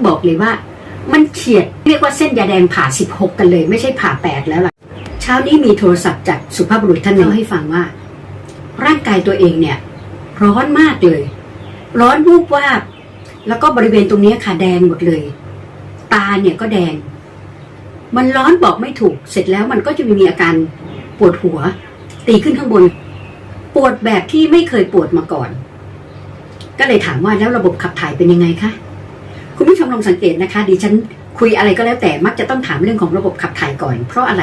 ต้องบอกเลยว่า มันเฉียดเรียกว่าเส้นยาแดงผ่า 16 กันเลย ไม่ใช่ผ่า 8 แล้วล่ะ เช้านี้มีโทรศัพท์จากสุภาพบุรุษท่านหนึ่งให้ฟังว่า ร่างกายตัวเองเนี่ย ร้อนมากเลย ร้อนวูบวาบแล้วก็บริเวณตรงนี้ค่ะแดงหมดเลย ตาเนี่ยก็แดง มันร้อนบอกไม่ถูก เสร็จแล้วมันก็จะมีอาการปวดหัว ตีขึ้นข้างบน ปวดแบบที่ไม่เคยปวดมาก่อน ก็เลยถามว่าแล้วระบบขับถ่ายเป็นยังไงคะ คุณผู้ชมลองสังเกตนะคะดิฉันคุยอะไรก็แล้วแต่มักจะต้องถามเรื่องของระบบขับถ่ายก่อน เพราะอะไร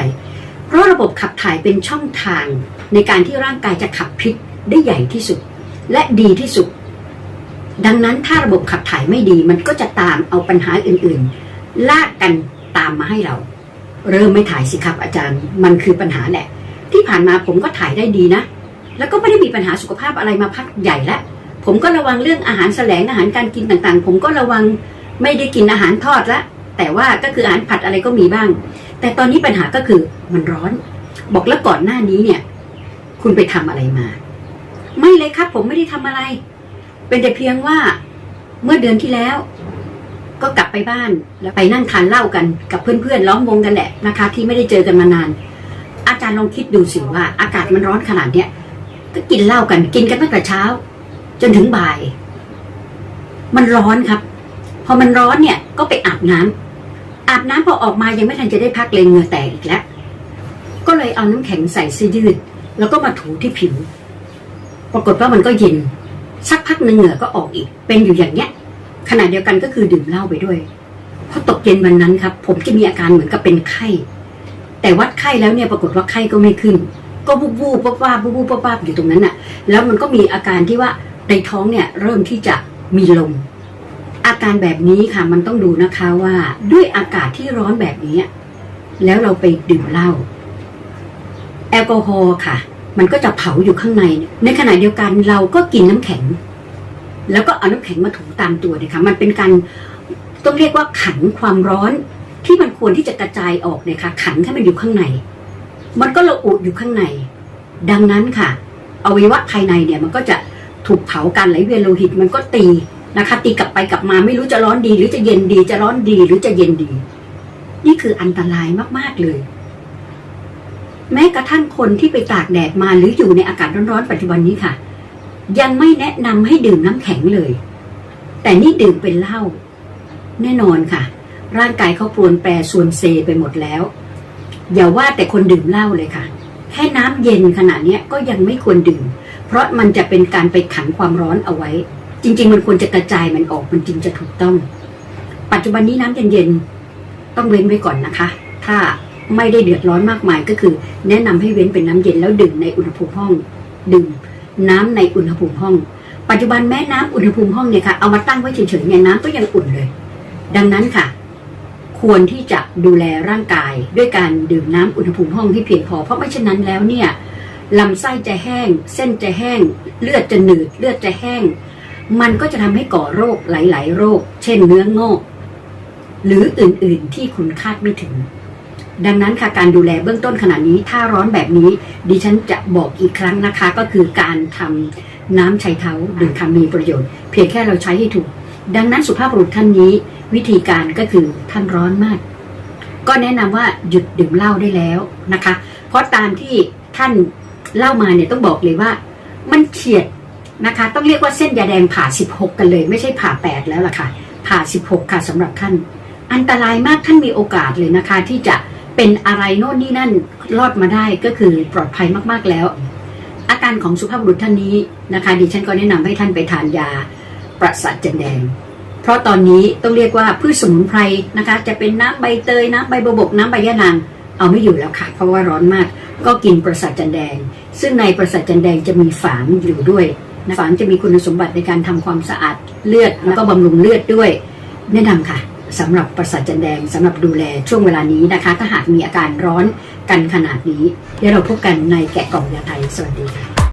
เพราะระบบขับถ่ายเป็นช่องทาง ในการที่ร่างกายจะขับพิษได้ใหญ่ที่สุด และดีที่สุด ดังนั้นถ้าระบบขับถ่ายไม่ดีมันก็จะตามเอาปัญหาอื่นๆ ลากกันตามมาให้เรา เริ่มไม่ถ่ายสิครับอาจารย์ มันคือปัญหาแหละ ที่ผ่านมาผมก็ถ่ายได้ดีนะ แล้วก็ไม่ได้มีปัญหาสุขภาพอะไรมาพักใหญ่แล้วผมก็ระวังเรื่องอาหารแสลงอาหารการกินต่างๆ ผมก็ระวัง ไม่ได้กินอาหารทอดละแต่ว่าก็คืออาหารผัดอะไรก็มีบ้าง แต่ตอนนี้ปัญหาก็คือมันร้อน บอกแล้วก่อนหน้านี้เนี่ย คุณไปทำอะไรมา ไม่เลยครับ ผมไม่ได้ทำอะไร เป็นแต่เพียงว่าเมื่อเดือนที่แล้ว ก็กลับไปบ้านแล้วไปนั่งทานเหล้ากันกับเพื่อนๆล้อมวงกันแหละนะคะ ที่ไม่ได้เจอกันมานาน อาจารย์ลองคิดดูสิว่า อากาศมันร้อนขนาดเนี้ยก็กินเหล้ากันกินกันตั้งแต่เช้า จนถึงบ่าย มันร้อนครับ พอมันร้อนเนี่ยก็ไปอาบน้ำอาบน้ำพอออกมายังไม่ทันจะได้พักเลยเหงื่อแตกอีกแล้ว ก็เลยเอาน้ำแข็งใส่เสื้อยืด แล้วก็มาถูที่ผิว ปรากฏว่ามันก็เย็น สักพักหนึ่งเหงื่อก็ออกอีก เป็นอยู่อย่างเนี้ยขณะเดียวกันก็คือดื่มเหล้าไปด้วยพอตกเย็นวันนั้นครับ ผมจะมีอาการเหมือนกับเป็นไข้ แต่วัดไข้แล้วเนี่ยปรากฏว่าไข้ก็ไม่ขึ้น ก็บูบบูบว่าบูบบูบวาอยู่ตรงนั้นน่ะแล้วมันก็มีอาการที่ว่าในท้องเนี่ยเริ่มที่จะมีลม อาการแบบนี้ค่ะ มันต้องดูนะคะว่าด้วยอากาศที่ร้อนแบบนี้ แล้วเราไปดื่มเหล้าแอลกอฮอล์ค่ะ มันก็จะเผาอยู่ข้างใน ในขณะเดียวกันเราก็กินน้ำแข็ง แล้วก็เอาน้ำแข็งมาถูตามตัวเนี่ยค่ะ มันเป็นการต้องเรียกว่าขันความร้อนที่มันควรที่จะกระจายออกเนี่ยค่ะ ขันให้มันอยู่ข้างใน มันก็ระอุอยู่ข้างใน ดังนั้นค่ะอวัยวะภายในเนี่ยมันก็จะถูกเผาการไหลเวียนโลหิตมันก็ตี นะคะ ตีกลับไปกลับมาไม่รู้จะร้อนดี หรือจะเย็นดีจะร้อนดีหรือจะเย็นดี นี่คืออันตรายมากๆเลย แม้กระทั่งคนที่ไปตากแดดมาหรืออยู่ในอากาศร้อนๆปัจจุบันนี้ค่ะ ยังไม่แนะนำให้ดื่มน้ำแข็งเลย แต่นี่ดื่มเป็นเหล้าแน่นอนค่ะ ร่างกายเขาปรวนแปรส่วนเซไปหมดแล้ว อย่าว่าแต่คนดื่มเหล้าเลยค่ะ แค่น้ำเย็นขนาดนี้ก็ยังไม่ควรดื่ม เพราะมันจะเป็นการไปขังความร้อนเอาไว้ จริง ๆ มันควรจะกระจายมันออกมันจึงจะถูกต้อง ปัจจุบันนี้น้ำเย็นๆต้องเว้นไว้ก่อนนะคะ ถ้าไม่ได้เดือดร้อนมากมายก็คือ แนะนำให้เว้นเป็นน้ำเย็นแล้วดื่มในอุณหภูมิห้อง ดื่มน้ำในอุณหภูมิห้อง ปัจจุบันแม้น้ำอุณหภูมิห้องเนี่ยค่ะเอามาตั้งไว้เฉยๆเนี่ยน้ำก็ยังอุ่นเลย ดังนั้นค่ะ ควรที่จะดูแลร่างกายด้วยการดื่มน้ำอุณหภูมิห้องที่เพียงพอ เพราะไม่เช่นนั้นแล้วเนี่ยลำไส้จะแห้ง เส้นจะแห้ง เลือดจะหนืด เลือดจะแห้ง มันก็จะทำให้ก่อโรคหลาย ๆ โรค เช่นเนื้องอก หรืออื่น ๆ ที่คุณคาดไม่ถึง ดังนั้นค่ะการดูแลเบื้องต้นขณะนี้ ถ้าร้อนแบบนี้ ดิฉันจะบอกอีกครั้งนะคะ ก็คือการทำน้ำชัยเท้าดื่มทำมีประโยชน์ เพียงแค่เราใช้ให้ถูก ดังนั้นสุภาพบุรุษท่านนี้ วิธีการก็คือท่านร้อนมาก ก็แนะนำว่าหยุดดื่มเหล้าได้แล้วนะคะ เพราะตามที่ท่านเล่ามาเนี่ยต้องบอกเลยว่า มันเฉียด นะคะ ต้องเรียกว่าเส้นยาแดงผ่า 16 กันเลย ไม่ใช่ผ่า 8 แล้วล่ะค่ะ ผ่า 16 ค่ะสำหรับท่าน อันตรายมากท่านมีโอกาสเลยนะคะ ที่จะเป็นอะไรโน่นนี่นั่นรอดมาได้ก็คือปลอดภัยมากๆแล้ว อาการของสุภาพบุรุษท่านนี้นะคะ ดิฉันก็แนะนำให้ท่านไปทานยาประสาทจันแดง เพราะตอนนี้ต้องเรียกว่าพืชสมุนไพรนะคะ จะเป็นน้ำใบเตยน้ำใบบวบกน้ำใบยะนางเอาไม่อยู่แล้วค่ะ เพราะว่าร้อนมาก ก็กินประสาทจันแดง ซึ่งในประสาทจันแดงจะมีฝางอยู่ด้วย นะฝางจะมีคุณสมบัติในการทำความสะอาดเลือดแล้วก็บำรุงเลือดด้วย แนะนำค่ะสำหรับประสาทจันแดงสำหรับดูแลช่วงเวลานี้นะคะ ถ้าหากมีอาการร้อนกันขนาดนี้ เดี๋ยวเราพบกันในแกะกล่องยาไทย สวัสดีค่ะ